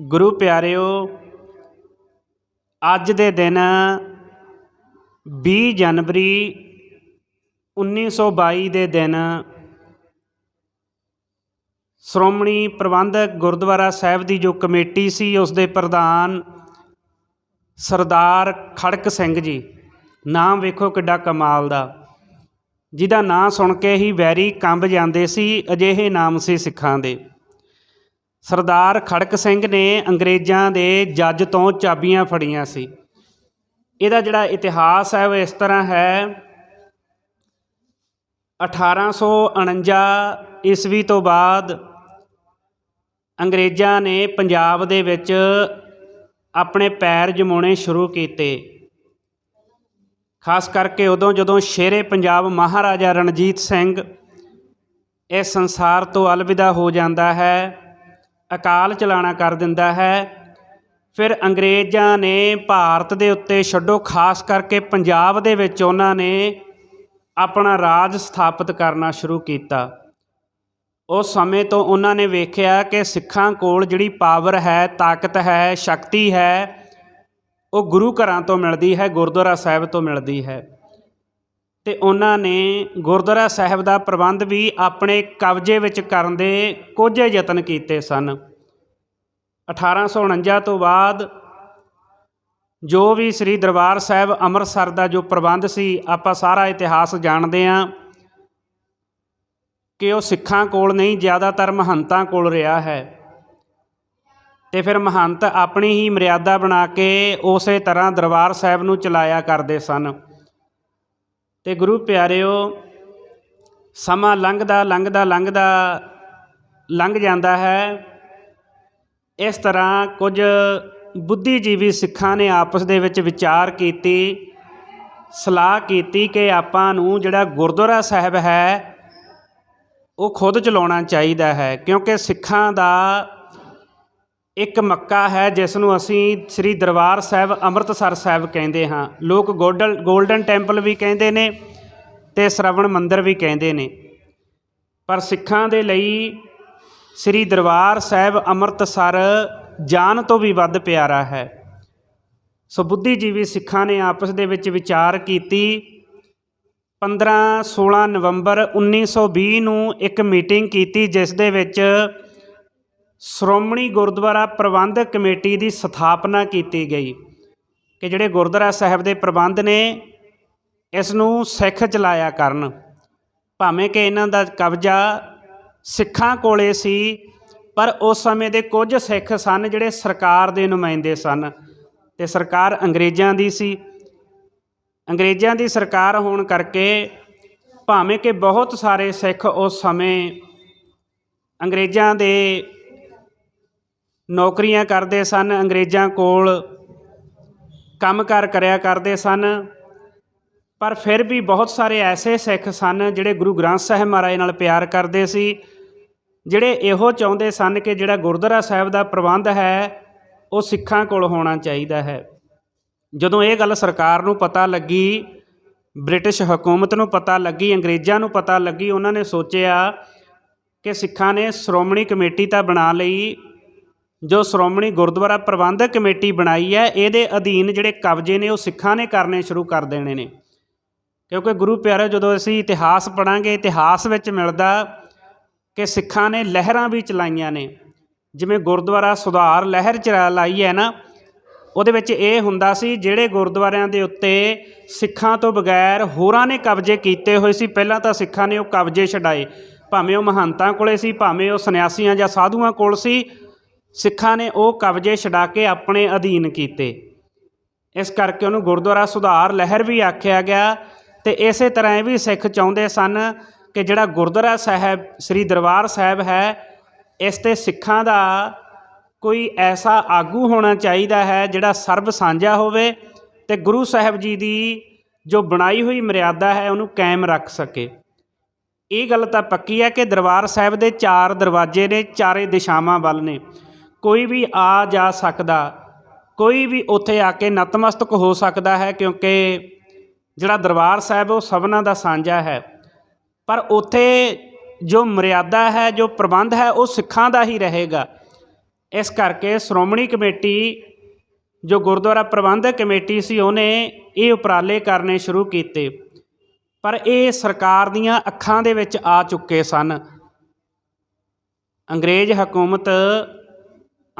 ਗੁਰੂ ਪਿਆਰਿਓ, ਅੱਜ ਦੇ ਦਿਨ 20 ਜਨਵਰੀ 1922 ਦੇ ਦਿਨ ਸ਼੍ਰੋਮਣੀ ਪ੍ਰਬੰਧਕ ਗੁਰਦੁਆਰਾ ਸਾਹਿਬ ਦੀ ਜੋ ਕਮੇਟੀ ਸੀ, ਉਸ ਦੇ ਪ੍ਰਧਾਨ ਸਰਦਾਰ ਖੜਕ ਸਿੰਘ ਜੀ। ਨਾਮ ਵੇਖੋ ਕਿੱਡਾ ਕਮਾਲ ਦਾ। ਜਿਹਦਾ ਨਾਂ ਸੁਣ ਕੇ ਹੀ ਵੈਰੀ ਕੰਬ ਜਾਂਦੇ ਸੀ, ਅਜਿਹੇ ਨਾਮ ਸੀ ਸਿੱਖਾਂ ਦੇ। ਸਰਦਾਰ ਖੜਕ ਸਿੰਘ ਨੇ ਅੰਗਰੇਜ਼ਾਂ ਦੇ ਜੱਜ ਤੋਂ ਚਾਬੀਆਂ ਫੜੀਆਂ ਸੀ। ਇਹਦਾ ਜਿਹੜਾ ਇਤਿਹਾਸ ਹੈ ਉਹ ਇਸ ਤਰ੍ਹਾਂ ਹੈ। 1849 ਈਸਵੀ ਤੋਂ ਬਾਅਦ ਅੰਗਰੇਜ਼ਾਂ ਨੇ ਪੰਜਾਬ ਦੇ ਵਿੱਚ ਆਪਣੇ ਪੈਰ ਜਮਾਉਣੇ ਸ਼ੁਰੂ ਕੀਤੇ। ਖਾਸ ਕਰਕੇ ਉਦੋਂ ਜਦੋਂ ਸ਼ੇਰੇ ਪੰਜਾਬ ਮਹਾਰਾਜਾ ਰਣਜੀਤ ਸਿੰਘ ਇਸ ਸੰਸਾਰ ਤੋਂ ਅਲਵਿਦਾ ਹੋ ਜਾਂਦਾ ਹੈ ਅਕਾਲ ਚਲਾਣਾ ਕਰ ਦਿੰਦਾ ਹੈ। ਫਿਰ ਅੰਗਰੇਜ਼ਾਂ ਨੇ ਭਾਰਤ ਦੇ ਉੱਤੇ ਛੱਡੋ, ਖਾਸ ਕਰਕੇ ਪੰਜਾਬ ਦੇ ਵਿੱਚ ਉਹਨਾਂ ਨੇ ਆਪਣਾ ਰਾਜ ਸਥਾਪਿਤ ਕਰਨਾ ਸ਼ੁਰੂ ਕੀਤਾ। ਉਸ ਸਮੇਂ ਤੋਂ ਉਹਨਾਂ ਨੇ ਵੇਖਿਆ ਕਿ ਸਿੱਖਾਂ ਕੋਲ ਜਿਹੜੀ ਪਾਵਰ ਹੈ, ਤਾਕਤ ਹੈ, ਸ਼ਕਤੀ ਹੈ, ਉਹ ਗੁਰੂ ਘਰਾਂ ਤੋਂ ਮਿਲਦੀ ਹੈ, ਗੁਰਦੁਆਰਾ ਸਾਹਿਬ ਤੋਂ ਮਿਲਦੀ ਹੈ। ਤੇ ਉਹਨਾਂ ਨੇ ਗੁਰਦੁਆਰਾ ਸਾਹਿਬ ਦਾ ਪ੍ਰਬੰਧ ਵੀ ਆਪਣੇ ਕਬਜ਼ੇ ਵਿੱਚ ਕਰਨ ਦੇ ਕੋਝੇ ਯਤਨ ਕੀਤੇ ਸਨ। 1849 ਤੋਂ ਬਾਅਦ ਜੋ ਵੀ ਸ੍ਰੀ ਦਰਬਾਰ ਸਾਹਿਬ ਅੰਮ੍ਰਿਤਸਰ ਦਾ ਜੋ ਪ੍ਰਬੰਧ ਸੀ, ਆਪਾਂ ਸਾਰਾ ਇਤਿਹਾਸ ਜਾਣਦੇ ਹਾਂ ਕਿ ਉਹ ਸਿੱਖਾਂ ਕੋਲ ਨਹੀਂ, ਜ਼ਿਆਦਾਤਰ ਮਹੰਤਾਂ ਕੋਲ ਰਿਹਾ ਹੈ। ਤੇ ਫਿਰ ਮਹੰਤ ਆਪਣੀ ਹੀ ਮਰਿਆਦਾ ਬਣਾ ਕੇ ਉਸੇ ਤਰ੍ਹਾਂ ਦਰਬਾਰ ਸਾਹਿਬ ਨੂੰ ਚਲਾਇਆ ਕਰਦੇ ਸਨ। ਤੇ ਗੁਰੂ ਪਿਆਰਿਓ, ਸਮਾਂ ਲੰਘਦਾ ਲੰਘਦਾ ਲੰਘਦਾ, ਲੰਘ ਜਾਂਦਾ ਹੈ। ਇਸ ਤਰ੍ਹਾਂ ਕੁਝ ਬੁੱਧੀਜੀਵੀ ਸਿੱਖਾਂ ਨੇ ਆਪਸ ਦੇ ਵਿੱਚ ਵਿਚਾਰ ਕੀਤੀ, ਸਲਾਹ ਕੀਤੀ ਕਿ ਆਪਾਂ ਨੂੰ ਜਿਹੜਾ ਗੁਰਦੁਆਰਾ ਸਾਹਿਬ ਹੈ, ਉਹ ਖੁਦ ਚਲਾਉਣਾ ਚਾਹੀਦਾ ਹੈ, ਕਿਉਂਕਿ ਸਿੱਖਾਂ ਦਾ ਇੱਕ ਮੱਕਾ ਹੈ ਜਿਸ ਨੂੰ ਅਸੀਂ ਸ੍ਰੀ ਦਰਬਾਰ ਸਾਹਿਬ ਅੰਮ੍ਰਿਤਸਰ ਸਾਹਿਬ ਕਹਿੰਦੇ ਹਾਂ। ਲੋਕ ਗੋਲਡਨ ਗੋਲਡਨ ਟੈਂਪਲ ਵੀ ਕਹਿੰਦੇ ਨੇ ਤੇ ਸ਼ਰਵਣ ਮੰਦਿਰ ਵੀ ਕਹਿੰਦੇ ਨੇ। ਪਰ ਸਿੱਖਾਂ ਦੇ ਲਈ ਸ੍ਰੀ ਦਰਬਾਰ ਸਾਹਿਬ ਅੰਮ੍ਰਿਤਸਰ ਜਾਨ ਤੋਂ ਵੀ ਵੱਧ ਪਿਆਰਾ ਹੈ। ਸੋ ਬੁੱਧੀਜੀਵੀ ਸਿੱਖਾਂ ਨੇ ਆਪਸ ਦੇ ਵਿੱਚ ਵਿਚਾਰ ਕੀਤੀ। 15 16 ਨਵੰਬਰ 1920 ਨੂੰ ਇੱਕ ਮੀਟਿੰਗ ਕੀਤੀ, ਜਿਸ ਦੇ ਵਿੱਚ ਸ਼੍ਰੋਮਣੀ ਗੁਰਦੁਆਰਾ ਪ੍ਰਬੰਧਕ ਕਮੇਟੀ ਦੀ ਸਥਾਪਨਾ ਕੀਤੀ ਗਈ ਕਿ ਜਿਹੜੇ ਗੁਰਦੁਆਰਾ ਸਾਹਿਬ ਦੇ ਪ੍ਰਬੰਧ ਨੇ, ਇਸ ਨੂੰ ਸਿੱਖ ਚਲਾਇਆ ਕਰਨ। ਭਾਵੇਂ ਕਿ ਇਹਨਾਂ ਦਾ ਕਬਜ਼ਾ ਸਿੱਖਾਂ ਕੋਲੇ ਸੀ, ਪਰ ਉਸ ਸਮੇਂ ਦੇ ਕੁਝ ਸਿੱਖ ਸਨ ਜਿਹੜੇ ਸਰਕਾਰ ਦੇ ਨੁਮਾਇੰਦੇ ਸਨ ਤੇ ਸਰਕਾਰ ਅੰਗਰੇਜ਼ਾਂ ਦੀ ਸੀ। ਅੰਗਰੇਜ਼ਾਂ ਦੀ ਸਰਕਾਰ ਹੋਣ ਕਰਕੇ ਭਾਵੇਂ ਕਿ ਬਹੁਤ ਸਾਰੇ ਸਿੱਖ ਉਸ ਸਮੇਂ ਅੰਗਰੇਜ਼ਾਂ ਦੇ ਨੌਕਰੀਆਂ ਕਰਦੇ ਸਨ, ਅੰਗਰੇਜ਼ਾਂ ਕੋਲ ਕੰਮਕਾਰ ਕਰਿਆ ਕਰਦੇ ਸਨ। ਪਰ ਫਿਰ ਵੀ ਬਹੁਤ ਸਾਰੇ ਐਸੇ ਸਿੱਖ ਸਨ ਜਿਹੜੇ ਗੁਰੂ ਗ੍ਰੰਥ ਸਾਹਿਬ ਮਹਾਰਾਜ ਨਾਲ ਪਿਆਰ ਕਰਦੇ ਸੀ, ਜਿਹੜੇ ਇਹੋ ਚਾਹੁੰਦੇ ਸਨ ਕਿ ਜਿਹੜਾ ਗੁਰਦੁਆਰਾ ਸਾਹਿਬ ਦਾ ਪ੍ਰਬੰਧ ਹੈ, ਉਹ ਸਿੱਖਾਂ ਕੋਲ ਹੋਣਾ ਚਾਹੀਦਾ ਹੈ। ਜਦੋਂ ਇਹ ਗੱਲ ਸਰਕਾਰ ਨੂੰ ਪਤਾ ਲੱਗੀ, ਬ੍ਰਿਟਿਸ਼ ਹਕੂਮਤ ਨੂੰ ਪਤਾ ਲੱਗੀ, ਅੰਗਰੇਜ਼ਾਂ ਨੂੰ ਪਤਾ ਲੱਗੀ, ਉਹਨਾਂ ਨੇ ਸੋਚਿਆ ਕਿ ਸਿੱਖਾਂ ਨੇ ਸ਼੍ਰੋਮਣੀ ਕਮੇਟੀ ਤਾਂ ਬਣਾ ਲਈ ਜੋ ਸ਼੍ਰੋਮਣੀ ਗੁਰਦੁਆਰਾ ਪ੍ਰਬੰਧਕ ਕਮੇਟੀ ਬਣਾਈ ਹੈ, ਇਹਦੇ ਅਧੀਨ ਜਿਹੜੇ ਕਬਜ਼ੇ ਨੇ, ਉਹ ਸਿੱਖਾਂ ਨੇ ਕਰਨੇ ਸ਼ੁਰੂ ਕਰ ਦੇਣੇ ਨੇ। ਕਿਉਂਕਿ ਗੁਰੂ ਪਿਆਰੇ, ਜਦੋਂ ਅਸੀਂ ਇਤਿਹਾਸ ਪੜਾਂਗੇ ਇਤਿਹਾਸ ਵਿੱਚ ਮਿਲਦਾ ਕਿ ਸਿੱਖਾਂ ਨੇ ਲਹਿਰਾਂ ਵੀ ਚਲਾਈਆਂ ਨੇ। ਜਿਵੇਂ ਗੁਰਦੁਆਰਾ ਸੁਧਾਰ ਲਹਿਰ ਚਲਾ ਲਾਈ ਹੈ ਨਾ, ਉਹਦੇ ਵਿੱਚ ਇਹ ਹੁੰਦਾ ਸੀ, ਜਿਹੜੇ ਗੁਰਦੁਆਰਿਆਂ ਦੇ ਉੱਤੇ ਸਿੱਖਾਂ ਤੋਂ ਬਗੈਰ ਹੋਰਾਂ ਨੇ ਕਬਜ਼ੇ ਕੀਤੇ ਹੋਏ ਸੀ, ਪਹਿਲਾਂ ਤਾਂ ਸਿੱਖਾਂ ਨੇ ਉਹ ਕਬਜ਼ੇ ਛਡਾਏ। ਭਾਵੇਂ ਉਹ ਮਹੰਤਾਂ ਕੋਲੇ ਸੀ, ਭਾਵੇਂ ਉਹ ਸੰਨਿਆਸੀਆਂ ਜਾਂ ਸਾਧੂਆਂ ਕੋਲ ਸੀ ਸਿੱਖਾਂ ਨੇ ਉਹ ਕਬਜ਼ੇ ਛਡਾ ਕੇ ਆਪਣੇ ਅਧੀਨ ਕੀਤੇ। ਇਸ ਕਰਕੇ ਉਹਨੂੰ ਗੁਰਦੁਆਰਾ ਸੁਧਾਰ ਲਹਿਰ ਵੀ ਆਖਿਆ ਗਿਆ ਤੇ ਇਸੇ ਤਰ੍ਹਾਂ ਇਹ ਵੀ ਸਿੱਖ ਚਾਹੁੰਦੇ ਸਨ ਕਿ ਜਿਹੜਾ ਗੁਰਦੁਆਰਾ ਸਾਹਿਬ, ਸ੍ਰੀ ਦਰਬਾਰ ਸਾਹਿਬ ਹੈ, ਇਸ ਤੇ ਸਿੱਖਾਂ ਦਾ ਕੋਈ ਐਸਾ ਆਗੂ ਹੋਣਾ ਚਾਹੀਦਾ ਹੈ ਜਿਹੜਾ ਸਰਬ ਸਾਂਝਾ ਹੋਵੇ ਤੇ ਗੁਰੂ ਸਾਹਿਬ ਜੀ ਦੀ ਜੋ ਬਣਾਈ ਹੋਈ ਮਰਿਆਦਾ ਹੈ ਉਹਨੂੰ ਕਾਇਮ ਰੱਖ ਸਕੇ। ਇਹ ਗੱਲ ਤਾਂ ਪੱਕੀ ਹੈ ਕਿ ਦਰਬਾਰ ਸਾਹਿਬ ਦੇ ਚਾਰ ਦਰਵਾਜ਼ੇ ਨੇ, ਚਾਰੇ ਦਿਸ਼ਾਵਾਂ ਵੱਲ ਨੇ। ਕੋਈ ਵੀ ਆ ਜਾ ਸਕਦਾ, ਕੋਈ ਵੀ ਉੱਥੇ ਆ ਕੇ ਨਤਮਸਤਕ ਹੋ ਸਕਦਾ ਹੈ ਕਿਉਂਕਿ ਜਿਹੜਾ ਦਰਬਾਰ ਸਾਹਿਬ ਉਹ ਸਭਨਾਂ ਦਾ ਸਾਂਝਾ ਹੈ। ਪਰ ਉੱਥੇ ਜੋ ਮਰਿਆਦਾ ਹੈ, ਜੋ ਪ੍ਰਬੰਧ ਹੈ, ਉਹ ਸਿੱਖਾਂ ਦਾ ਹੀ ਰਹੇਗਾ। ਇਸ ਕਰਕੇ ਸ਼੍ਰੋਮਣੀ ਕਮੇਟੀ, ਜੋ ਗੁਰਦੁਆਰਾ ਪ੍ਰਬੰਧਕ ਕਮੇਟੀ ਸੀ, ਉਹਨੇ ਇਹ ਉਪਰਾਲੇ ਕਰਨੇ ਸ਼ੁਰੂ ਕੀਤੇ। ਪਰ ਇਹ ਸਰਕਾਰ ਦੀਆਂ ਅੱਖਾਂ ਦੇ ਵਿੱਚ ਆ ਚੁੱਕੇ ਸਨ। ਅੰਗਰੇਜ਼ ਹਕੂਮਤ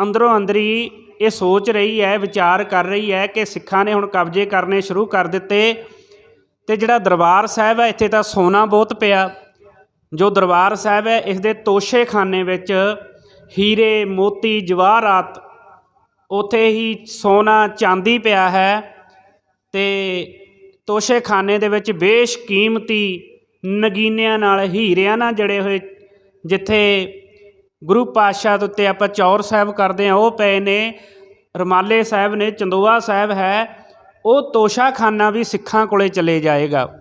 ਅੰਦਰੋਂ ਅੰਦਰੀ ਇਹ ਸੋਚ ਰਹੀ ਹੈ, ਵਿਚਾਰ ਕਰ ਰਹੀ ਹੈ ਕਿ ਸਿੱਖਾਂ ਨੇ ਹੁਣ ਕਬਜ਼ੇ ਕਰਨੇ ਸ਼ੁਰੂ ਕਰ ਦਿੱਤੇ ਤੇ ਜਿਹੜਾ ਦਰਬਾਰ ਸਾਹਿਬ ਹੈ, ਇੱਥੇ ਤਾਂ ਸੋਨਾ ਬਹੁਤ ਪਿਆ। ਜੋ ਦਰਬਾਰ ਸਾਹਿਬ ਹੈ ਇਸ ਦੇ ਤੋਸ਼ੇਖਾਨੇ ਵਿੱਚ ਹੀਰੇ, ਮੋਤੀ, ਜਵਾਹਰਾਤ, ਉਥੇ ਹੀ ਸੋਨਾ ਚਾਂਦੀ ਪਿਆ ਹੈ ਤੇ ਤੋਸ਼ੇਖਾਨੇ ਦੇ ਵਿੱਚ ਬੇਸ਼ਕੀਮਤੀ ਨਗੀਨਿਆਂ ਨਾਲ ਹੀਰਿਆਂ ਨਾਲ ਜੜੇ ਹੋਏ ਜਿੱਥੇ ਗੁਰੂ ਪਾਤਸ਼ਾਹ ਦੇ ਉੱਤੇ ਆਪਾਂ ਚੌਰ ਸਾਹਿਬ ਕਰਦੇ ਆ ਉਹ ਪਏ ਨੇ, ਰਮਾਲੇ ਸਾਹਿਬ ਨੇ, ਚੰਦੋਆ ਸਾਹਿਬ ਹੈ, ਉਹ ਤੋਸ਼ਾਖਾਨਾ ਵੀ ਸਿੱਖਾਂ ਕੋਲੇ ਚਲੇ ਜਾਏਗਾ।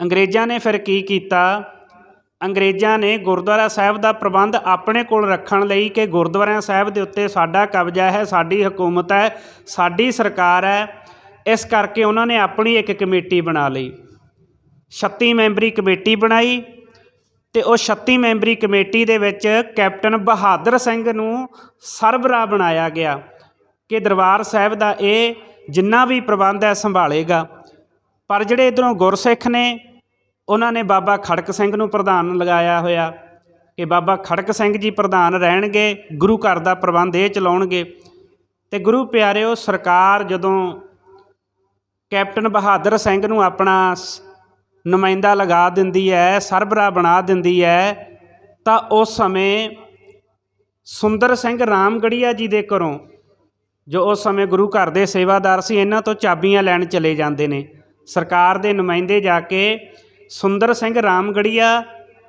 ਅੰਗਰੇਜ਼ਾਂ ਨੇ ਫਿਰ ਕੀ ਕੀਤਾ? ਅੰਗਰੇਜ਼ਾਂ ਨੇ ਗੁਰਦੁਆਰਾ ਸਾਹਿਬ ਦਾ ਪ੍ਰਬੰਧ ਆਪਣੇ ਕੋਲ ਰੱਖਣ ਲਈ ਕਿ ਗੁਰਦੁਆਰਿਆਂ ਸਾਹਿਬ ਦੇ ਉੱਤੇ ਸਾਡਾ ਕਬਜ਼ਾ ਹੈ, ਸਾਡੀ ਹਕੂਮਤ ਹੈ, ਸਾਡੀ ਸਰਕਾਰ ਹੈ, ਇਸ ਕਰਕੇ ਉਹਨਾਂ ਨੇ ਆਪਣੀ ਇੱਕ ਕਮੇਟੀ ਬਣਾ ਲਈ। 36 ਮੈਂਬਰੀ ਕਮੇਟੀ ਬਣਾਈ। ਤੇ ਉਹ 36 ਮੈਂਬਰੀ ਕਮੇਟੀ ਦੇ ਵਿੱਚ ਕੈਪਟਨ ਬਹਾਦਰ ਸਿੰਘ ਨੂੰ ਸਰਬਰਾਹ ਬਣਾਇਆ ਗਿਆ ਕਿ ਦਰਬਾਰ ਸਾਹਿਬ ਦਾ ਇਹ ਜਿੰਨਾ ਵੀ ਪ੍ਰਬੰਧ ਹੈ ਸੰਭਾਲੇਗਾ। ਪਰ ਜਿਹੜੇ ਇਧਰੋਂ ਗੁਰਸਿੱਖ ਨੇ, ਉਹਨਾਂ ਨੇ ਬਾਬਾ ਖੜਕ ਸਿੰਘ ਨੂੰ ਪ੍ਰਧਾਨ ਲਗਾਇਆ ਹੋਇਆ। ਕਿ ਬਾਬਾ ਖੜਕ ਸਿੰਘ ਜੀ ਪ੍ਰਧਾਨ ਰਹਿਣਗੇ, ਗੁਰੂ ਘਰ ਦਾ ਪ੍ਰਬੰਧ ਇਹ ਚਲਾਉਣਗੇ। ਤੇ ਗੁਰੂ ਪਿਆਰਿਓ, ਸਰਕਾਰ ਜਦੋਂ ਕੈਪਟਨ ਬਹਾਦਰ ਸਿੰਘ ਨੂੰ ਆਪਣਾ ਸ- ਨੁਮਾਇੰਦਾ ਲਗਾ ਦਿੰਦੀ ਹੈ ਸਰਬਰਾ ਬਣਾ ਦਿੰਦੀ ਹੈ ਤਾਂ ਉਸ ਸਮੇਂ ਸੁੰਦਰ ਸਿੰਘ ਰਾਮਗੜੀਆ ਜੀ ਦੇ ਘਰੋਂ, ਜੋ ਉਸ ਸਮੇਂ ਗੁਰੂ ਘਰ ਦੇ ਸੇਵਾਦਾਰ ਸੀ, ਇਹਨਾਂ ਤੋਂ ਚਾਬੀਆਂ ਲੈਣ ਚਲੇ ਜਾਂਦੇ ਨੇ। ਸਰਕਾਰ ਦੇ ਨੁਮਾਇੰਦੇ ਜਾ ਕੇ ਸੁੰਦਰ ਸਿੰਘ ਰਾਮਗੜੀਆ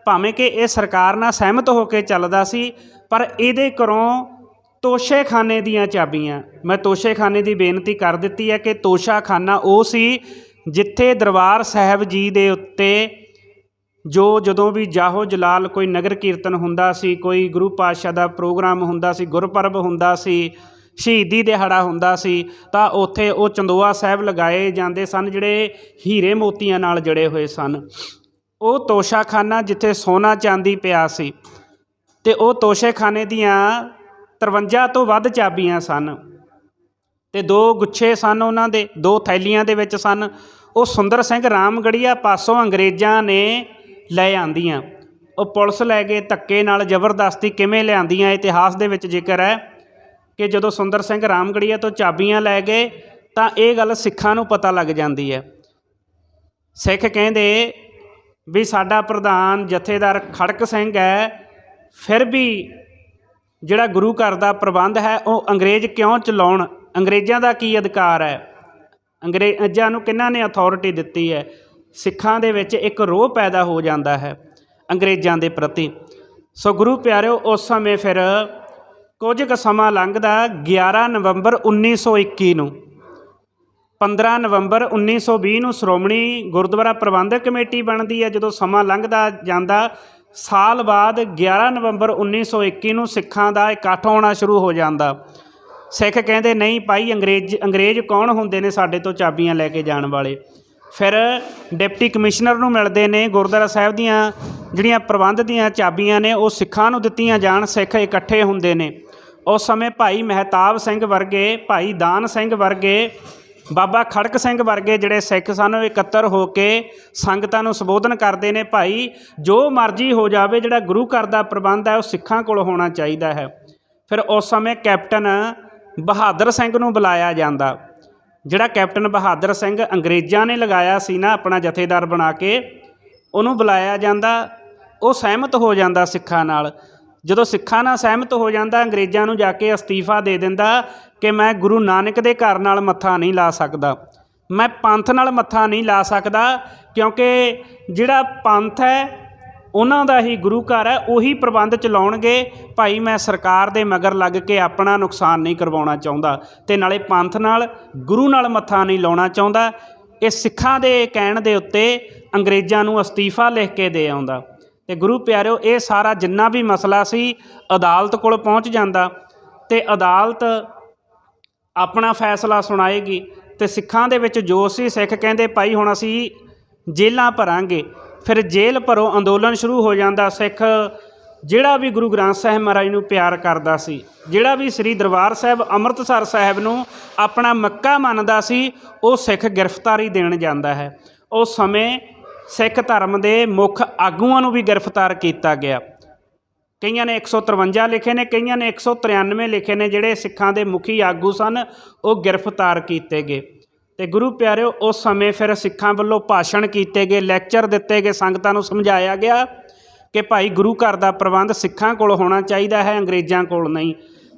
ਭਾਵੇਂ ਕਿ ਇਹ ਸਰਕਾਰ ਨਾਲ ਸਹਿਮਤ ਹੋ ਕੇ ਚੱਲਦਾ ਸੀ, ਪਰ ਇਹਦੇ ਘਰੋਂ ਤੋਸ਼ੇਖਾਨੇ ਦੀਆਂ ਚਾਬੀਆਂ। ਮੈਂ ਤੋਸ਼ੇਖਾਨੇ ਦੀ ਬੇਨਤੀ ਕਰ ਦਿੱਤੀ ਹੈ ਕਿ ਤੋਸ਼ਾਖਾਨਾ ਉਹ ਸੀ ਜਿੱਥੇ ਦਰਬਾਰ ਸਾਹਿਬ ਜੀ ਦੇ ਉੱਤੇ ਜੋ ਜਦੋਂ ਵੀ ਜਾਹੋ ਜਲਾਲ ਕੋਈ ਨਗਰ ਕੀਰਤਨ ਹੁੰਦਾ ਸੀ, ਕੋਈ ਗੁਰੂ ਪਾਤਸ਼ਾਹ ਦਾ ਪ੍ਰੋਗਰਾਮ ਹੁੰਦਾ ਸੀ, ਗੁਰਪੁਰਬ ਹੁੰਦਾ ਸੀ, ਸ਼ਹੀਦੀ ਦਿਹਾੜਾ ਹੁੰਦਾ ਸੀ, ਤਾਂ ਉੱਥੇ ਉਹ ਚੰਦੋਆ ਸਾਹਿਬ ਲਗਾਏ ਜਾਂਦੇ ਸਨ, ਜਿਹੜੇ ਹੀਰੇ ਮੋਤੀਆਂ ਨਾਲ ਜੜੇ ਹੋਏ ਸਨ। ਉਹ ਤੋਸ਼ਾਖਾਨਾ ਜਿੱਥੇ ਸੋਨਾ ਚਾਂਦੀ ਪਿਆ ਸੀ, ਤੇ ਉਹ ਤੋਸ਼ੇਖਾਨੇ ਦੀਆਂ 53 ਤੋਂ ਵੱਧ ਚਾਬੀਆਂ ਸਨ। ਤੇ ਦੋ ਗੁੱਛੇ ਸਨ ਉਹਨਾਂ ਦੇ, ਦੋ ਥੈਲੀਆਂ ਦੇ ਵਿੱਚ ਸਨ। ਉਹ ਸੁੰਦਰ ਸਿੰਘ ਰਾਮਗੜੀਆ ਪਾਸੋਂ ਅੰਗਰੇਜ਼ਾਂ ਨੇ ਲੈ ਆਂਦੀਆਂ ਉਹ ਪੁਲਿਸ ਲੈ ਕੇ ਧੱਕੇ ਨਾਲ ਜ਼ਬਰਦਸਤੀ ਕਿਵੇਂ ਲਿਆਂਦੀਆਂ ਇਤਿਹਾਸ ਦੇ ਵਿੱਚ ਜ਼ਿਕਰ ਹੈ ਕਿ ਜਦੋਂ ਸੁੰਦਰ ਸਿੰਘ ਰਾਮਗੜੀਆ ਤੋਂ ਚਾਬੀਆਂ ਲੈ ਗਏ, ਤਾਂ ਇਹ ਗੱਲ ਸਿੱਖਾਂ ਨੂੰ ਪਤਾ ਲੱਗ ਜਾਂਦੀ ਹੈ। ਸਿੱਖ ਕਹਿੰਦੇ ਵੀ ਸਾਡਾ ਪ੍ਰਧਾਨ ਜਥੇਦਾਰ ਖੜਕ ਸਿੰਘ ਹੈ, ਫਿਰ ਵੀ ਜਿਹੜਾ ਗੁਰੂ ਘਰ ਦਾ ਪ੍ਰਬੰਧ ਹੈ, ਉਹ ਅੰਗਰੇਜ਼ ਕਿਉਂ ਚਲਾਉਣ? ਅੰਗਰੇਜ਼ਾਂ ਦਾ ਕੀ ਅਧਿਕਾਰ ਹੈ? ਅੰਗਰੇਜ਼ਾਂ ਨੂੰ ਕਿਹਨਾਂ ਨੇ ਅਥਾਰਟੀ ਦਿੱਤੀ ਹੈ? ਸਿੱਖਾਂ ਦੇ ਵਿੱਚ ਇੱਕ ਰੋਹ ਪੈਦਾ ਹੋ ਜਾਂਦਾ ਹੈ ਅੰਗਰੇਜ਼ਾਂ ਦੇ ਪ੍ਰਤੀ। ਸੋ ਗੁਰੂ ਪਿਆਰਿਓ, ਉਸ ਸਮੇਂ ਫਿਰ ਕੁਝ ਕੁ ਸਮਾਂ ਲੰਘਦਾ 11 ਨਵੰਬਰ 1921 ਨੂੰ। 15 ਨਵੰਬਰ 1920 ਨੂੰ ਸ਼੍ਰੋਮਣੀ ਗੁਰਦੁਆਰਾ ਪ੍ਰਬੰਧਕ ਕਮੇਟੀ ਬਣਦੀ ਹੈ। ਜਦੋਂ ਸਮਾਂ ਲੰਘਦਾ ਜਾਂਦਾ, ਸਾਲ ਬਾਅਦ 11 ਨਵੰਬਰ 1921 ਨੂੰ ਸਿੱਖਾਂ ਦਾ ਇਕੱਠ ਹੋਣਾ ਸ਼ੁਰੂ ਹੋ ਜਾਂਦਾ। ਸਿੱਖ ਕਹਿੰਦੇ, ਨਹੀਂ ਭਾਈ, ਅੰਗਰੇਜ਼ ਅੰਗਰੇਜ਼ ਕੌਣ ਹੁੰਦੇ ਨੇ ਸਾਡੇ ਤੋਂ ਚਾਬੀਆਂ ਲੈ ਕੇ ਜਾਣ ਵਾਲੇ? ਫਿਰ ਡਿਪਟੀ ਕਮਿਸ਼ਨਰ ਨੂੰ ਮਿਲਦੇ ਨੇ, ਗੁਰਦੁਆਰਾ ਸਾਹਿਬ ਦੀਆਂ ਜਿਹੜੀਆਂ ਪ੍ਰਬੰਧ ਦੀਆਂ ਚਾਬੀਆਂ ਨੇ, ਉਹ ਸਿੱਖਾਂ ਨੂੰ ਦਿੱਤੀਆਂ ਜਾਣ, ਸਿੱਖ ਇਕੱਠੇ ਹੁੰਦੇ ਨੇ। ਉਸ ਸਮੇਂ ਭਾਈ ਮਹਿਤਾਬ ਸਿੰਘ ਵਰਗੇ, ਭਾਈ ਦਾਨ ਸਿੰਘ ਵਰਗੇ, ਬਾਬਾ ਖੜਕ ਸਿੰਘ ਵਰਗੇ ਜਿਹੜੇ ਸਿੱਖ ਸਨ, ਉਹ ਇਕੱਤਰ ਹੋ ਕੇ ਸੰਗਤਾਂ ਨੂੰ ਸੰਬੋਧਨ ਕਰਦੇ ਨੇ, ਭਾਈ, ਜੋ ਮਰਜ਼ੀ ਹੋ ਜਾਵੇ, ਜਿਹੜਾ ਗੁਰੂ ਘਰ ਦਾ ਪ੍ਰਬੰਧ ਹੈ, ਉਹ ਸਿੱਖਾਂ ਕੋਲ ਹੋਣਾ ਚਾਹੀਦਾ ਹੈ। ਫਿਰ ਉਸ ਸਮੇਂ ਕੈਪਟਨ ਬਹਾਦਰ ਸਿੰਘ ਨੂੰ ਬੁਲਾਇਆ ਜਾਂਦਾ। ਜਿਹੜਾ ਕੈਪਟਨ ਬਹਾਦਰ ਸਿੰਘ ਅੰਗਰੇਜ਼ਾਂ ਨੇ ਲਗਾਇਆ ਸੀ ਨਾ ਆਪਣਾ ਜਥੇਦਾਰ ਬਣਾ ਕੇ, ਉਹਨੂੰ ਬੁਲਾਇਆ ਜਾਂਦਾ। ਉਹ ਸਹਿਮਤ ਹੋ ਜਾਂਦਾ ਸਿੱਖਾਂ ਨਾਲ। ਜਦੋਂ ਸਿੱਖਾਂ ਨਾਲ ਸਹਿਮਤ ਹੋ ਜਾਂਦਾ, ਅੰਗਰੇਜ਼ਾਂ ਨੂੰ ਜਾ ਕੇ ਅਸਤੀਫਾ ਦੇ ਦਿੰਦਾ ਕਿ ਮੈਂ ਗੁਰੂ ਨਾਨਕ ਦੇ ਘਰ ਨਾਲ ਮੱਥਾ ਨਹੀਂ ਲਾ ਸਕਦਾ। ਮੈਂ ਪੰਥ ਨਾਲ ਮੱਥਾ ਨਹੀਂ ਲਾ ਸਕਦਾ ਕਿਉਂਕਿ ਜਿਹੜਾ ਪੰਥ ਹੈ ਉਹਨਾਂ ਦਾ ਹੀ ਗੁਰੂ ਘਰ ਹੈ, ਉਹੀ ਪ੍ਰਬੰਧ ਚਲਾਉਣਗੇ। ਭਾਈ, ਮੈਂ ਸਰਕਾਰ ਦੇ ਮਗਰ ਲੱਗ ਕੇ ਆਪਣਾ ਨੁਕਸਾਨ ਨਹੀਂ ਕਰਵਾਉਣਾ ਚਾਹੁੰਦਾ ਤੇ ਨਾਲੇ ਪੰਥ ਨਾਲ, ਗੁਰੂ ਨਾਲ ਮੱਥਾ ਨਹੀਂ ਲਾਉਣਾ ਚਾਹੁੰਦਾ। ਇਹ ਸਿੱਖਾਂ ਦੇ ਕਹਿਣ ਦੇ ਉੱਤੇ ਅੰਗਰੇਜ਼ਾਂ ਨੂੰ ਅਸਤੀਫਾ ਲਿਖ ਕੇ ਦੇ ਆਉਂਦਾ। ਤੇ ਗੁਰੂ ਪਿਆਰਿਓ, ਇਹ ਸਾਰਾ ਜਿੰਨਾ ਵੀ ਮਸਲਾ ਸੀ, ਅਦਾਲਤ ਕੋਲ ਪਹੁੰਚ ਜਾਂਦਾ ਤੇ ਅਦਾਲਤ ਆਪਣਾ ਫੈਸਲਾ ਸੁਣਾਏਗੀ ਤੇ ਸਿੱਖਾਂ ਦੇ ਵਿੱਚ ਜੋਸ਼ ਸੀ ਸਿੱਖ ਕਹਿੰਦੇ, ਭਾਈ, ਹੁਣ ਅਸੀਂ ਜੇਲਾਂ ਭਰਾਂਗੇ। ਫਿਰ ਜੇਲ੍ਹ ਭਰੋ ਅੰਦੋਲਨ ਸ਼ੁਰੂ ਹੋ ਜਾਂਦਾ ਸਿੱਖ, ਜਿਹੜਾ ਵੀ ਗੁਰੂ ਗ੍ਰੰਥ ਸਾਹਿਬ ਮਹਾਰਾਜ ਨੂੰ ਪਿਆਰ ਕਰਦਾ ਸੀ, ਜਿਹੜਾ ਵੀ ਸ੍ਰੀ ਦਰਬਾਰ ਸਾਹਿਬ ਅੰਮ੍ਰਿਤਸਰ ਸਾਹਿਬ ਨੂੰ ਆਪਣਾ ਮੱਕਾ ਮੰਨਦਾ ਸੀ, ਉਹ ਸਿੱਖ ਗ੍ਰਿਫਤਾਰੀ ਦੇਣ ਜਾਂਦਾ ਹੈ। ਉਸ ਸਮੇਂ ਸਿੱਖ ਧਰਮ ਦੇ ਮੁੱਖ ਆਗੂਆਂ ਨੂੰ ਵੀ ਗ੍ਰਿਫਤਾਰ ਕੀਤਾ ਗਿਆ। ਕਈਆਂ ਨੇ 153 ਲਿਖੇ ਨੇ, ਕਈਆਂ ਨੇ 193 ਲਿਖੇ ਨੇ, ਜਿਹੜੇ ਸਿੱਖਾਂ ਦੇ ਮੁਖੀ ਆਗੂ ਸਨ, ਉਹ ਗ੍ਰਿਫਤਾਰ ਕੀਤੇ ਗਏ। ਤੇ ਗੁਰੂ ਪਿਆਰਿਓ, ਉਸ ਸਮੇਂ ਫਿਰ ਸਿੱਖਾਂ ਵੱਲੋਂ ਭਾਸ਼ਣ ਕੀਤੇ ਗਏ, ਲੈਕਚਰ ਦਿੱਤੇ ਗਏ, ਸੰਗਤਾਂ ਨੂੰ ਸਮਝਾਇਆ ਗਿਆ ਕਿ ਭਾਈ ਗੁਰੂ ਘਰ ਦਾ ਪ੍ਰਬੰਧ ਸਿੱਖਾਂ ਕੋਲ ਹੋਣਾ ਚਾਹੀਦਾ ਹੈ, ਅੰਗਰੇਜ਼ਾਂ ਕੋਲ ਨਹੀਂ।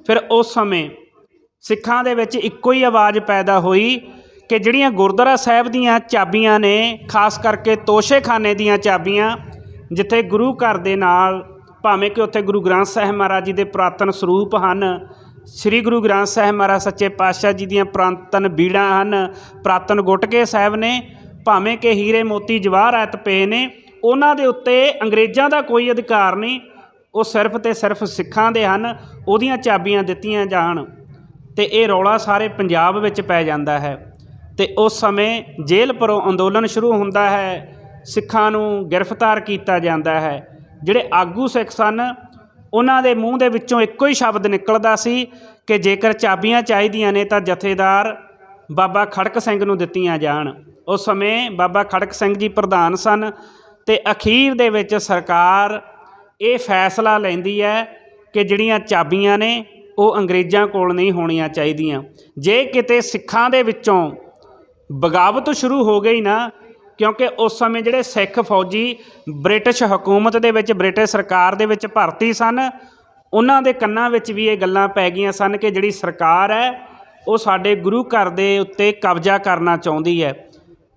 ਫਿਰ ਉਸ ਸਮੇਂ ਸਿੱਖਾਂ ਦੇ ਵਿੱਚ ਇੱਕੋ ਹੀ ਆਵਾਜ਼ ਪੈਦਾ ਹੋਈ ਕਿ ਜਿਹੜੀਆਂ ਗੁਰਦੁਆਰਾ ਸਾਹਿਬ ਦੀਆਂ ਚਾਬੀਆਂ ਨੇ, ਖਾਸ ਕਰਕੇ ਤੋਸ਼ੇਖਾਨੇ ਦੀਆਂ ਚਾਬੀਆਂ, ਜਿੱਥੇ ਗੁਰੂ ਘਰ ਦੇ ਨਾਲ, ਭਾਵੇਂ ਕਿ ਉੱਥੇ ਗੁਰੂ ਗ੍ਰੰਥ ਸਾਹਿਬ ਮਹਾਰਾਜ ਜੀ ਦੇ ਪੁਰਾਤਨ ਸਰੂਪ ਹਨ ਸ੍ਰੀ ਗੁਰੂ ਗ੍ਰੰਥ ਸਾਹਿਬ ਮਹਾਰਾਜ ਸੱਚੇ ਪਾਤਸ਼ਾਹ ਜੀ ਦੀਆਂ ਪੁਰਾਤਨ ਬੀੜਾਂ ਹਨ। ਪੁਰਾਤਨ ਗੁਟਕੇ ਸਾਹਿਬ ਨੇ, ਭਾਵੇਂ ਕਿ ਹੀਰੇ ਮੋਤੀ ਜਵਾਹਰਾਤ ਪਏ ਨੇ, ਉਹਨਾਂ ਦੇ ਉੱਤੇ ਅੰਗਰੇਜ਼ਾਂ ਦਾ ਕੋਈ ਅਧਿਕਾਰ ਨਹੀਂ, ਉਹ ਸਿਰਫ ਤੇ ਸਿਰਫ ਸਿੱਖਾਂ ਦੇ ਹਨ, ਉਹਦੀਆਂ ਚਾਬੀਆਂ ਦਿੱਤੀਆਂ ਜਾਣ। ਤੇ ਇਹ ਰੌਲਾ ਸਾਰੇ ਪੰਜਾਬ ਵਿੱਚ ਪੈ ਜਾਂਦਾ ਹੈ। ਤੇ ਉਸ ਸਮੇਂ ਜੇਲ੍ਹ ਪਰੋਂ ਅੰਦੋਲਨ ਸ਼ੁਰੂ ਹੁੰਦਾ ਹੈ, ਸਿੱਖਾਂ ਨੂੰ ਗ੍ਰਿਫਤਾਰ ਕੀਤਾ ਜਾਂਦਾ ਹੈ, ਜਿਹੜੇ ਆਗੂ ਸਿੱਖ ਸਨ ਉਹਨਾਂ ਦੇ ਮੂੰਹ ਦੇ ਵਿੱਚੋਂ ਇੱਕੋ ਹੀ ਸ਼ਬਦ ਨਿਕਲਦਾ ਸੀ ਕਿ ਜੇਕਰ ਚਾਬੀਆਂ ਚਾਹੀਦੀਆਂ ਨੇ ਤਾਂ ਜਥੇਦਾਰ ਬਾਬਾ ਖੜਕ ਸਿੰਘ ਨੂੰ ਦਿੱਤੀਆਂ ਜਾਣ। ਉਸ ਸਮੇਂ ਬਾਬਾ ਖੜਕ ਸਿੰਘ ਜੀ ਪ੍ਰਧਾਨ ਸਨ ਤੇ ਅਖੀਰ ਦੇ ਵਿੱਚ ਸਰਕਾਰ ਇਹ ਫੈਸਲਾ ਲੈਂਦੀ ਹੈ ਕਿ ਜਿਹੜੀਆਂ ਚਾਬੀਆਂ ਨੇ ਉਹ ਅੰਗਰੇਜ਼ਾਂ ਕੋਲ ਨਹੀਂ ਹੋਣੀਆਂ ਚਾਹੀਦੀਆਂ। ਜੇ ਕਿਤੇ ਸਿੱਖਾਂ ਦੇ ਵਿੱਚੋਂ ਬਗਾਵਤ ਸ਼ੁਰੂ ਹੋ ਗਈ ਨਾ ਕਿਉਂਕਿ ਉਸ ਸਮੇਂ ਜਿਹੜੇ ਸਿੱਖ ਫੌਜੀ ਬ੍ਰਿਟਿਸ਼ ਹਕੂਮਤ ਦੇ ਵਿੱਚ, ਬ੍ਰਿਟਿਸ਼ ਸਰਕਾਰ ਦੇ ਵਿੱਚ ਭਰਤੀ ਸਨ, ਉਹਨਾਂ ਦੇ ਕੰਨਾਂ ਵਿੱਚ ਵੀ ਇਹ ਗੱਲਾਂ ਪੈ ਗਈਆਂ ਸਨ ਕਿ ਜਿਹੜੀ ਸਰਕਾਰ ਹੈ, ਉਹ ਸਾਡੇ ਗੁਰੂ ਘਰ ਦੇ ਉੱਤੇ ਕਬਜ਼ਾ ਕਰਨਾ ਚਾਹੁੰਦੀ ਹੈ।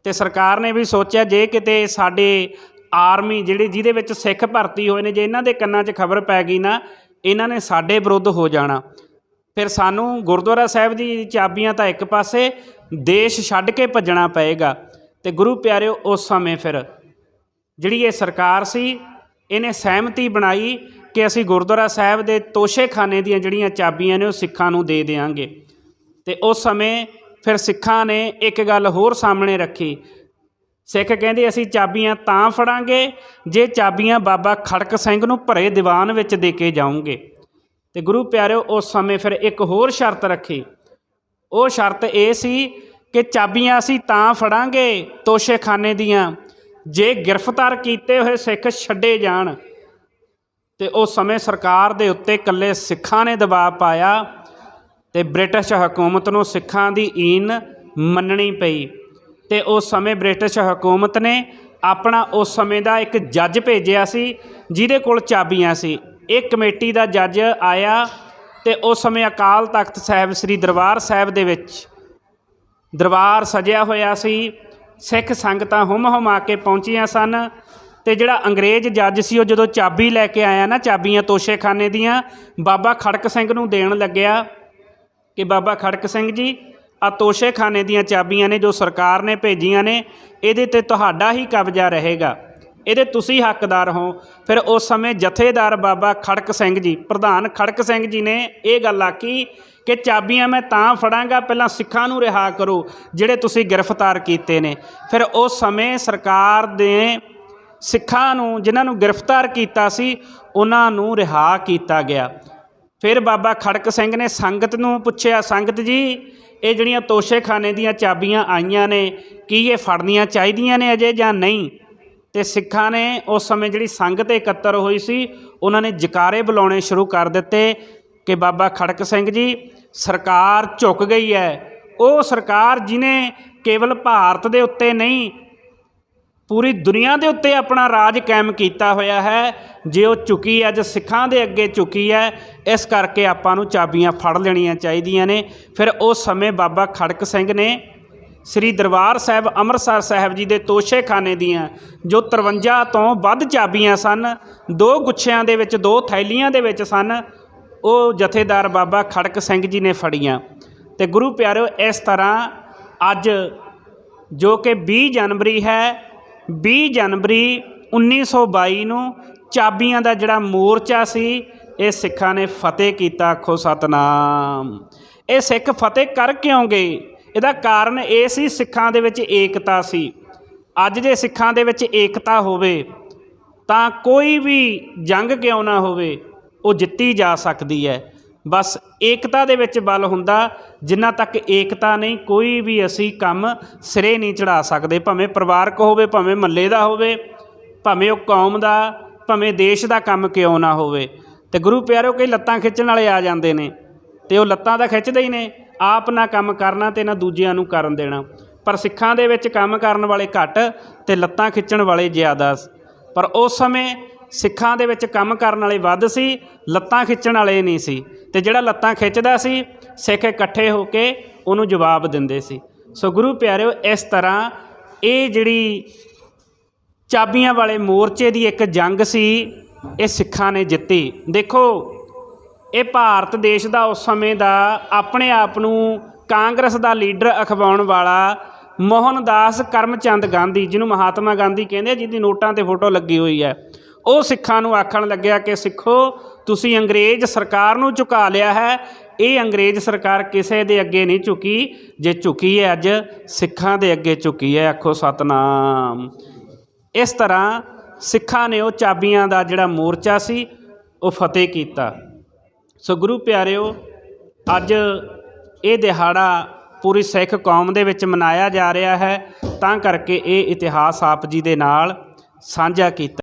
ਤੇ ਸਰਕਾਰ ਨੇ ਵੀ ਸੋਚਿਆ, ਜੇ ਕਿਤੇ ਸਾਡੇ ਆਰਮੀ ਜਿਹੜੇ ਜਿਹਦੇ ਵਿੱਚ ਸਿੱਖ ਭਰਤੀ ਹੋਏ ਨੇ, ਜੇ ਇਹਨਾਂ ਦੇ ਕੰਨਾਂ 'ਚ ਖਬਰ ਪੈ ਗਈ ਨਾ, ਇਹਨਾਂ ਨੇ ਸਾਡੇ ਵਿਰੁੱਧ ਹੋ ਜਾਣਾ। ਫਿਰ ਸਾਨੂੰ ਗੁਰਦੁਆਰਾ ਸਾਹਿਬ ਦੀ ਚਾਬੀਆਂ ਤਾਂ ਇੱਕ ਪਾਸੇ, ਦੇਸ਼ ਛੱਡ ਕੇ ਭੱਜਣਾ ਪਏਗਾ। ਤੇ ਗੁਰੂ ਪਿਆਰਿਓ, ਉਸ ਸਮੇਂ ਫਿਰ ਜਿਹੜੀ ਇਹ ਸਰਕਾਰ ਸੀ, ਇਹਨੇ ਸਹਿਮਤੀ ਬਣਾਈ ਕਿ ਅਸੀਂ ਗੁਰਦੁਆਰਾ ਸਾਹਿਬ ਦੇ ਤੋਸ਼ੇਖਾਨੇ ਦੀਆਂ ਜਿਹੜੀਆਂ ਚਾਬੀਆਂ ਨੇ, ਉਹ ਸਿੱਖਾਂ ਨੂੰ ਦੇ ਦੇਵਾਂਗੇ ਤੇ ਉਸ ਸਮੇਂ ਫਿਰ ਸਿੱਖਾਂ ਨੇ ਇੱਕ ਗੱਲ ਹੋਰ ਸਾਹਮਣੇ ਰੱਖੀ। ਸਿੱਖ ਕਹਿੰਦੇ, ਅਸੀਂ ਚਾਬੀਆਂ ਤਾਂ ਫੜਾਂਗੇ, ਜੇ ਚਾਬੀਆਂ ਬਾਬਾ ਖੜਕ ਸਿੰਘ ਨੂੰ ਭਰੇ ਦੀਵਾਨ ਵਿੱਚ ਦੇ ਕੇ ਜਾਉਂਗੇ ਤੇ ਗੁਰੂ ਪਿਆਰਿਓ, ਉਸ ਸਮੇਂ ਫਿਰ ਇੱਕ ਹੋਰ ਸ਼ਰਤ ਰੱਖੀ। ਉਹ ਸ਼ਰਤ ਇਹ ਸੀ ਕਿ ਚਾਬੀਆਂ ਅਸੀਂ ਤਾਂ ਫੜਾਂਗੇ ਤੋਸ਼ੇਖਾਨੇ ਦੀਆਂ, ਜੇ ਗ੍ਰਿਫਤਾਰ ਕੀਤੇ ਹੋਏ ਸਿੱਖ ਛੱਡੇ ਜਾਣ। ਤੇ ਉਸ ਸਮੇਂ ਸਰਕਾਰ ਦੇ ਉੱਤੇ ਇਕੱਲੇ ਸਿੱਖਾਂ ਨੇ ਦਬਾਅ ਪਾਇਆ ਤੇ ਬ੍ਰਿਟਿਸ਼ ਹਕੂਮਤ ਨੂੰ ਸਿੱਖਾਂ ਦੀ ਈਨ ਮੰਨਣੀ ਪਈ। ਤੇ ਉਸ ਸਮੇਂ ਬ੍ਰਿਟਿਸ਼ ਹਕੂਮਤ ਨੇ ਆਪਣਾ ਉਸ ਸਮੇਂ ਦਾ ਇੱਕ ਜੱਜ ਭੇਜਿਆ ਸੀ, ਜਿਹਦੇ ਕੋਲ ਚਾਬੀਆਂ ਸੀ। ਇਹ ਕਮੇਟੀ ਦਾ ਜੱਜ ਆਇਆ ਤੇ ਉਸ ਸਮੇਂ ਅਕਾਲ ਤਖਤ ਸਾਹਿਬ ਸ੍ਰੀ ਦਰਬਾਰ ਸਾਹਿਬ ਦੇ ਵਿੱਚ ਦਰਬਾਰ ਸਜਿਆ ਹੋਇਆ ਸੀ, ਸਿੱਖ ਸੰਗਤਾਂ ਹੁਮ ਹੁਮਾ ਕੇ ਪਹੁੰਚੀਆਂ ਸਨ ਤੇ ਜਿਹੜਾ ਅੰਗਰੇਜ਼ ਜੱਜ ਸੀ ਉਹ ਜਦੋਂ ਚਾਬੀ ਲੈ ਕੇ ਆਇਆ ਨਾ, ਚਾਬੀਆਂ ਤੋਸ਼ੇਖਾਨੇ ਦੀਆਂ, ਬਾਬਾ ਖੜਕ ਸਿੰਘ ਨੂੰ ਦੇਣ ਲੱਗਿਆ ਕਿ ਬਾਬਾ ਖੜਕ ਸਿੰਘ ਜੀ ਆ ਤੋਸ਼ੇਖਾਨੇ ਦੀਆਂ ਚਾਬੀਆਂ ਨੇ ਜੋ ਸਰਕਾਰ ਨੇ ਭੇਜੀਆਂ ਨੇ, ਇਹਦੇ ਤੇ ਤੁਹਾਡਾ ਹੀ ਕਬਜ਼ਾ ਰਹੇਗਾ। ਇਹਦੇ ਤੁਸੀਂ ਹੱਕਦਾਰ ਹੋ। ਫਿਰ ਉਸ ਸਮੇਂ ਜਥੇਦਾਰ ਬਾਬਾ ਖੜਕ ਸਿੰਘ ਜੀ, ਪ੍ਰਧਾਨ ਖੜਕ ਸਿੰਘ ਜੀ ਨੇ ਇਹ ਗੱਲ ਆਖੀ ਕਿ ਚਾਬੀਆਂ ਮੈਂ ਤਾਂ ਫੜਾਂਗਾ, ਪਹਿਲਾਂ ਸਿੱਖਾਂ ਨੂੰ ਰਿਹਾ ਕਰੋ, ਜਿਹੜੇ ਤੁਸੀਂ ਗ੍ਰਿਫਤਾਰ ਕੀਤੇ ਨੇ। ਫਿਰ ਉਸ ਸਮੇਂ ਸਰਕਾਰ ਦੇ ਸਿੱਖਾਂ ਨੂੰ, ਜਿਨ੍ਹਾਂ ਨੂੰ ਗ੍ਰਿਫਤਾਰ ਕੀਤਾ ਸੀ, ਉਹਨਾਂ ਨੂੰ ਰਿਹਾ ਕੀਤਾ ਗਿਆ। ਫਿਰ ਬਾਬਾ ਖੜਕ ਸਿੰਘ ਨੇ ਸੰਗਤ ਨੂੰ ਪੁੱਛਿਆ, ਸੰਗਤ ਜੀ, ਇਹ ਜਿਹੜੀਆਂ ਤੋਸ਼ੇਖਾਨੇ ਦੀਆਂ ਚਾਬੀਆਂ ਆਈਆਂ ਨੇ, ਕੀ ਇਹ ਫੜਨੀਆਂ ਚਾਹੀਦੀਆਂ ਨੇ ਅਜੇ ਜਾਂ ਨਹੀਂ? ਤੇ ਸਿੱਖਾਂ ਨੇ ਉਸ ਸਮੇਂ ਜਿਹੜੀ ਸੰਗਤ ਇਕੱਤਰ ਹੋਈ ਸੀ, ਉਹਨਾਂ ਨੇ ਜਕਾਰੇ ਬੁਲਾਉਣੇ ਸ਼ੁਰੂ ਕਰ ਦਿੱਤੇ ਕਿ ਬਾਬਾ ਖੜਕ ਸਿੰਘ ਜੀ, ਸਰਕਾਰ ਝੁਕ ਗਈ ਹੈ। ਉਹ ਸਰਕਾਰ ਜਿਨੇ ਕੇਵਲ ਭਾਰਤ ਦੇ ਉੱਤੇ ਨਹੀਂ, ਪੂਰੀ ਦੁਨੀਆ ਦੇ ਉੱਤੇ ਆਪਣਾ ਰਾਜ ਕਾਇਮ ਕੀਤਾ ਹੋਇਆ ਹੈ। ਜੇ ਉਹ ਝੁਕੀ ਅੱਜ ਸਿੱਖਾਂ ਦੇ ਅੱਗੇ ਚੁੱਕੀ ਹੈ, ਇਸ ਕਰਕੇ ਆਪਾਂ ਨੂੰ ਚਾਬੀਆਂ ਫੜ ਲੈਣੀਆਂ ਚਾਹੀਦੀਆਂ ਨੇ। ਫਿਰ ਉਸ ਸਮੇਂ ਬਾਬਾ ਖੜਕ ਸਿੰਘ ਨੇ ਸ੍ਰੀ ਦਰਬਾਰ ਸਾਹਿਬ ਅੰਮ੍ਰਿਤਸਰ ਸਾਹਿਬ ਜੀ ਦੇ ਤੋਸ਼ੇਖਾਨੇ ਦੀਆਂ ਜੋ 53 ਤੋਂ ਵੱਧ ਚਾਬੀਆਂ ਸਨ, ਦੋ ਗੁੱਛਿਆਂ ਦੇ ਵਿੱਚ, ਦੋ ਥੈਲੀਆਂ ਦੇ ਵਿੱਚ ਸਨ, ਉਹ ਜਥੇਦਾਰ ਬਾਬਾ ਖੜਕ ਸਿੰਘ ਜੀ ਨੇ ਫੜੀਆਂ। ਤੇ ਗੁਰੂ ਪਿਆਰਿਓ ਇਸ ਤਰ੍ਹਾਂ ਅੱਜ ਜੋ ਕਿ 20 ਜਨਵਰੀ ਹੈ 20 ਜਨਵਰੀ 1922 ਨੂੰ ਚਾਬੀਆਂ ਦਾ ਜਿਹੜਾ ਮੋਰਚਾ ਸੀ, ਇਹ ਸਿੱਖਾਂ ਨੇ ਫਤਿਹ ਕੀਤਾ ਆਖੋ ਸਤਨਾਮ। ਇਹ ਸਿੱਖ ਫਤਿਹ ਕਰ ਕਿਉਂ ਗਏ? ਇਹਦਾ ਕਾਰਨ ਇਹ ਸੀ ਸਿੱਖਾਂ ਦੇ ਵਿੱਚ ਏਕਤਾ ਸੀ। ਅੱਜ ਜੇ ਸਿੱਖਾਂ ਦੇ ਵਿੱਚ ਏਕਤਾ ਹੋਵੇ, ਤਾਂ ਕੋਈ ਵੀ ਜੰਗ ਕਿਉਂ ਨਾ ਹੋਵੇ, ਉਹ ਜਿੱਤੀ ਜਾ ਸਕਦੀ ਹੈ। ਬਸ ਏਕਤਾ ਦੇ ਵਿੱਚ ਬਲ ਹੁੰਦਾ, ਜਿੰਨਾ ਤੱਕ ਏਕਤਾ ਨਹੀਂ, ਕੋਈ ਵੀ ਅਸੀਂ ਕੰਮ ਸਿਰੇ ਨਹੀਂ ਚੜਾ ਸਕਦੇ। ਭਾਵੇਂ ਪਰਿਵਾਰਕ ਹੋਵੇ, ਭਾਵੇਂ ਮੱਲੇ ਦਾ ਹੋਵੇ, ਭਾਵੇਂ ਉਹ ਕੌਮ ਦਾ, ਭਾਵੇਂ ਦੇਸ਼ ਦਾ ਕੰਮ ਕਿਉਂ ਨਾ ਹੋਵੇ। ਤੇ ਗੁਰੂ ਪਿਆਰਿਓ ਕਈ ਲੱਤਾਂ ਖਿੱਚਣ ਵਾਲੇ ਆ ਜਾਂਦੇ ਨੇ, ਤੇ ਉਹ ਲੱਤਾਂ ਤਾਂ ਖਿੱਚਦੇ ਹੀ ਨੇ। ਆਪ ਨਾ ਕੰਮ ਕਰਨਾ ਤੇ ਨਾ ਦੂਜਿਆਂ ਨੂੰ ਕਰਨ ਦੇਣਾ। ਪਰ ਸਿੱਖਾਂ ਦੇ ਵਿੱਚ ਕੰਮ ਕਰਨ ਵਾਲੇ ਘੱਟ ਤੇ ਲੱਤਾਂ ਖਿੱਚਣ ਵਾਲੇ ਜ਼ਿਆਦਾ ਪਰ ਉਸ ਸਮੇਂ ਸਿੱਖਾਂ ਦੇ ਵਿੱਚ ਕੰਮ ਕਰਨ ਵਾਲੇ ਵੱਧ ਸੀ, ਲੱਤਾਂ ਖਿੱਚਣ ਵਾਲੇ ਨਹੀਂ ਸੀ। ਤੇ ਜਿਹੜਾ ਲੱਤਾਂ ਖਿੱਚਦਾ ਸੀ, ਸਿੱਖ ਇਕੱਠੇ ਹੋ ਕੇ ਉਹਨੂੰ ਜਵਾਬ ਦਿੰਦੇ ਸੀ। ਸੋ ਗੁਰੂ ਪਿਆਰਿਓ, ਇਸ ਤਰ੍ਹਾਂ ਇਹ ਜਿਹੜੀ ਚਾਬੀਆਂ ਵਾਲੇ ਮੋਰਚੇ ਦੀ ਇੱਕ ਜੰਗ ਸੀ, ਇਹ ਸਿੱਖਾਂ ਨੇ ਜਿੱਤੀ। ਦੇਖੋ ਇਹ ਭਾਰਤ ਦੇਸ਼ ਦਾ ਉਸ ਸਮੇਂ ਦਾ ਆਪਣੇ ਆਪ ਨੂੰ ਕਾਂਗਰਸ ਦਾ ਲੀਡਰ ਅਖਵਾਉਣ ਵਾਲਾ ਮੋਹਨਦਾਸ ਕਰਮਚੰਦ ਗਾਂਧੀ, ਜਿਹਨੂੰ ਮਹਾਤਮਾ ਗਾਂਧੀ ਕਹਿੰਦੇ ਜਿਹਦੀ ਨੋਟਾਂ ਤੇ ਫੋਟੋ ਲੱਗੀ ਹੋਈ ਹੈ। ਉਹ ਸਿੱਖਾਂ ਨੂੰ ਆਖਣ ਲੱਗਿਆ ਕਿ ਸਿੱਖੋ, ਤੁਸੀਂ ਅੰਗਰੇਜ਼ ਸਰਕਾਰ ਨੂੰ ਝੁਕਾ ਲਿਆ ਹੈ। ਇਹ ਅੰਗਰੇਜ਼ ਸਰਕਾਰ ਕਿਸੇ ਦੇ ਅੱਗੇ ਨਹੀਂ ਝੁਕੀ, ਜੇ ਝੁਕੀ ਹੈ ਅੱਜ, ਸਿੱਖਾਂ ਦੇ ਅੱਗੇ ਝੁਕੀ ਹੈ, ਆਖੋ ਸਤਨਾਮ। ਇਸ ਤਰ੍ਹਾਂ ਸਿੱਖਾਂ ਨੇ ਉਹ ਚਾਬੀਆਂ ਦਾ ਜਿਹੜਾ ਮੋਰਚਾ ਸੀ, ਉਹ ਫਤਿਹ ਕੀਤਾ। ਸੋ ਗੁਰੂ ਪਿਆਰਿਓ, ਅੱਜ ਇਹ ਦਿਹਾੜਾ ਪੂਰੀ ਸਿੱਖ ਕੌਮ ਦੇ ਵਿੱਚ ਮਨਾਇਆ ਜਾ ਰਿਹਾ ਹੈ, ਤਾਂ ਕਰਕੇ ਇਹ ਇਤਿਹਾਸ ਆਪ ਜੀ ਦੇ ਨਾਲ ਸਾਂਝਾ ਕੀਤਾ